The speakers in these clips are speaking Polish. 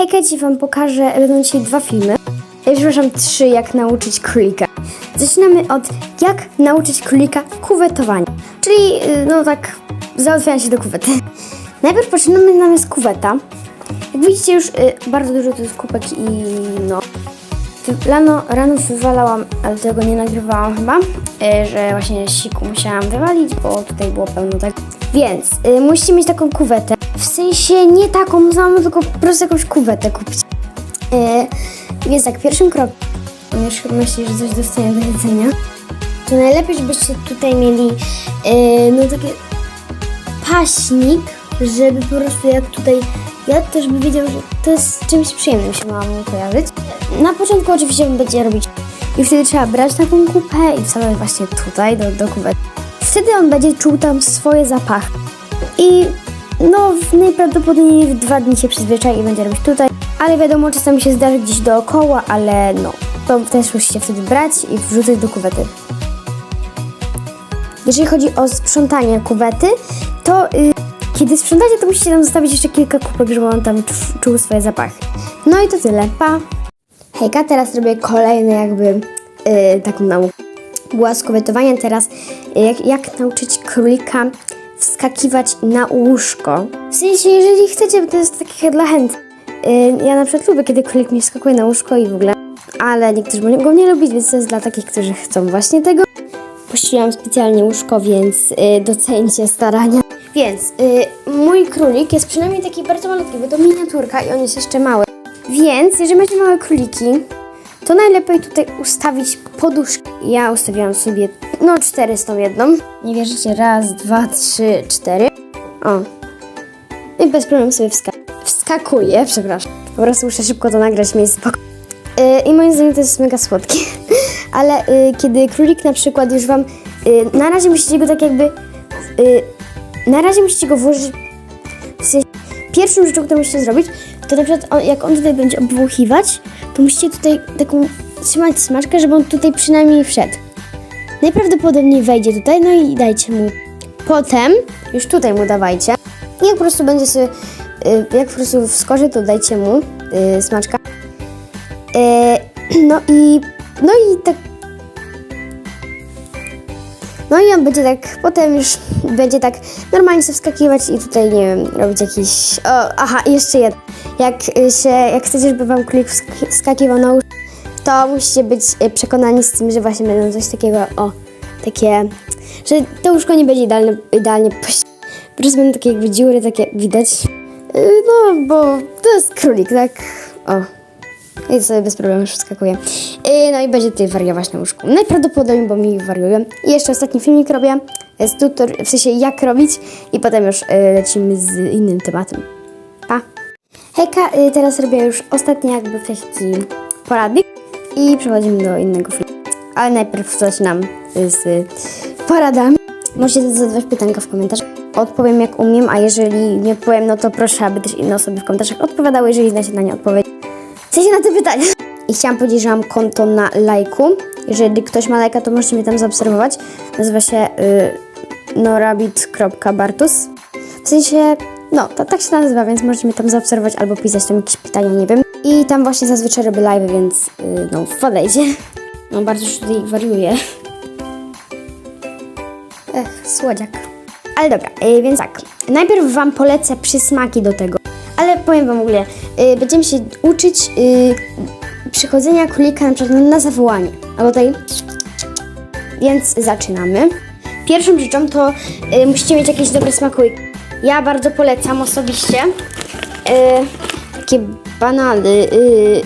Hejka, dzisiaj wam pokażę, będą dzisiaj dwa filmy. E, Przepraszam, trzy, jak nauczyć królika. Zaczynamy od jak nauczyć królika kuwetowania. Czyli, y, no tak, załatwiania się do kuwety. Najpierw poczynamy nami z kuweta. Jak widzicie już y, bardzo dużo to jest kubek i no. Rano, rano wywalałam, ale tego nie nagrywałam chyba, y, że właśnie siku musiałam wywalić, bo tutaj było pełno tak. Więc y, musicie mieć taką kuwetę. Sensie nie taką samą, tylko po prostu jakąś kuwetę kupić. Y, więc tak, pierwszym krokiem, on już chyba myśli, że coś dostanie do jedzenia, to najlepiej, żebyście tutaj mieli y, no takie paśnik, żeby po prostu jak tutaj ja też by wiedział, że to jest czymś przyjemnym się ma mu kojarzyć. Na początku oczywiście będzie robić i wtedy trzeba brać taką kupę i wsadzać właśnie tutaj do, do kuwety. Wtedy on będzie czuł tam swoje zapachy. I no najprawdopodobniej w dwa dni się przyzwyczai i będzie robić tutaj. Ale wiadomo, czasami się zdarzy gdzieś dookoła, ale no, to też musicie wtedy brać i wrzucać do kuwety. Jeżeli chodzi o sprzątanie kuwety, to y, kiedy sprzątacie, to musicie tam zostawić jeszcze kilka kubek, żeby on tam czu- czuł swoje zapachy. No i to tyle. Pa! Hejka, teraz robię kolejny jakby y, taką naukę. Była teraz, y, jak, jak nauczyć królika wskakiwać na łóżko. W sensie, jeżeli chcecie, to jest takie dla chętnych. Y, ja na przykład lubię, kiedy królik mi wskakuje na łóżko i w ogóle. Ale niektórzy mogą go nie lubić, więc to jest dla takich, którzy chcą właśnie tego. Puściłam specjalnie łóżko, więc y, docencie starania. Więc y, mój królik jest przynajmniej taki bardzo malutki, bo to miniaturka i on jest jeszcze mały. Więc jeżeli macie małe króliki, to najlepiej tutaj ustawić poduszki. Ja ustawiłam sobie no cztery z tą jedną. Nie wierzycie? Raz, dwa, trzy, cztery. O. I bez problemu sobie wska wskakuje, przepraszam. Po prostu muszę szybko to nagrać, mieć spokój. Y, I moim zdaniem to jest mega słodkie. Ale y, kiedy królik na przykład już wam. Y, na razie musicie go tak jakby. Y, na razie musicie go włożyć. W sensie, pierwszą rzeczą, którą musicie zrobić, to na przykład on, jak on tutaj będzie obwłuchiwać, to musicie tutaj taką trzymać smaczkę, żeby on tutaj przynajmniej wszedł. Najprawdopodobniej wejdzie tutaj, no i dajcie mu. Potem, już tutaj mu dawajcie. Jak po prostu będzie sobie, y, jak po prostu wskoczy, to dajcie mu y, smaczka. E, no i, no i tak. No i on będzie tak, potem już będzie tak normalnie sobie wskakiwać i tutaj, nie wiem, robić jakiś... O, aha, jeszcze jedno. Jak y, się, jak chcecie, żeby wam królik wsk- wskakiwał na łóżko, to musicie być y, przekonani z tym, że właśnie będą coś takiego, o, takie, że to łóżko nie będzie idealne, idealnie po prostu będą takie jakby dziury, takie widać. Y, No, bo to jest królik, tak? O. I sobie bez problemu już wskakuje. Yy, no i będzie tutaj wariować na łóżku. Najprawdopodobniej, bo mi wariują. I jeszcze ostatni filmik robię. Jest tutor, w sensie jak robić. I potem już lecimy z innym tematem. Pa! Hejka, teraz robię już ostatni jakby taki poradnik. I przechodzimy do innego filmu. Ale najpierw zaczynam y, z poradami. Możecie zadawać pytanka w komentarzach. Odpowiem jak umiem, a jeżeli nie powiem, no to proszę, aby też inne osoby w komentarzach odpowiadały, jeżeli znacie na nie odpowiedź. W sensie na te pytania. I chciałam powiedzieć, że mam konto na lajku. Jeżeli ktoś ma lajka, to możecie mnie tam zaobserwować. Nazywa się y, norabit.bartus. W sensie, no, to tak się nazywa, więc możecie mnie tam zaobserwować albo pisać tam jakieś pytania, nie wiem. I tam właśnie zazwyczaj robię live, więc y, no, wpadajcie. No, bardzo już tutaj wariuję. Ech, słodziak. Ale dobra, y, więc tak. Najpierw Wam polecę przysmaki do tego. Ale powiem Wam w ogóle, y, będziemy się uczyć y, przychodzenia królika na przykład na zawołanie. Albo tutaj. Więc zaczynamy. Pierwszą rzeczą to y, musicie mieć jakieś dobre smakołyki. Ja bardzo polecam osobiście y, takie banany y,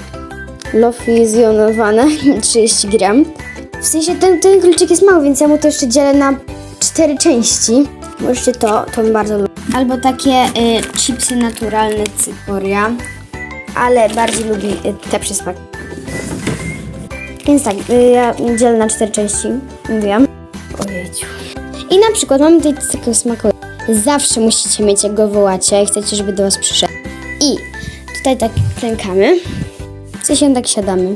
lofizjonowane 30 gram. W sensie ten, ten króliczek jest mały, więc ja mu to jeszcze dzielę na cztery części. Możecie to, to bardzo lubię. Albo takie y, chipsy naturalne cyporia, ale bardziej lubię y, te przysmaki. Więc tak, y, ja dzielę na cztery części, mówiłam. Ojejciu. I na przykład mamy tutaj takiego smaku. Zawsze musicie mieć, jak go wołacie i chcecie, żeby do was przyszedł. I tutaj tak klękamy. W sensie tak siadamy.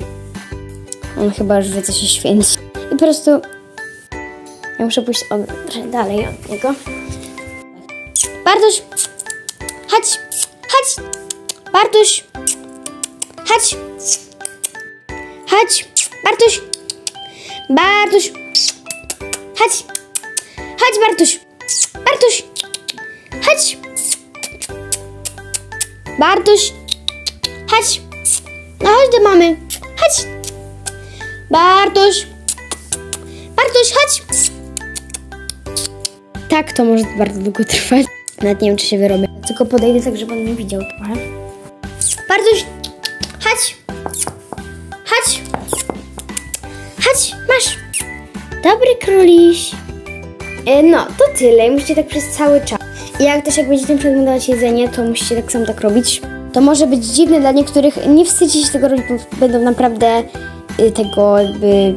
On chyba już wie, co się święci. I po prostu ja muszę pójść od, dalej od niego. Bartuś! Chodź! Chodź! Bartuś! Chodź. Chodź. Bartuś. Bartuś. Chodź. Chodź, Bartuś. Bartuś. Chodź. Bartuś. Chodź. No chodź do mamy. Chodź. Bartuś. Bartuś, chodź. Tak, to może bardzo długo trwać. Nawet nie wiem, czy się wyrobię. Tylko podejdę tak, żeby on nie widział trochę. Bartuś, chodź. Chodź. Chodź, masz. Dobry króliś. E, No, to tyle. Musicie tak przez cały czas. I jak też jak będziecie przeglądać jedzenie, to musicie tak samo tak robić. To może być dziwne dla niektórych. Nie wstydźcie się tego robić, bo będą naprawdę y, tego jakby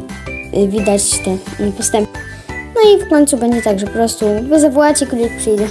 y, widać te y, postępy. No i w końcu będzie tak, że po prostu wy zawołacie, królik przyjdzie.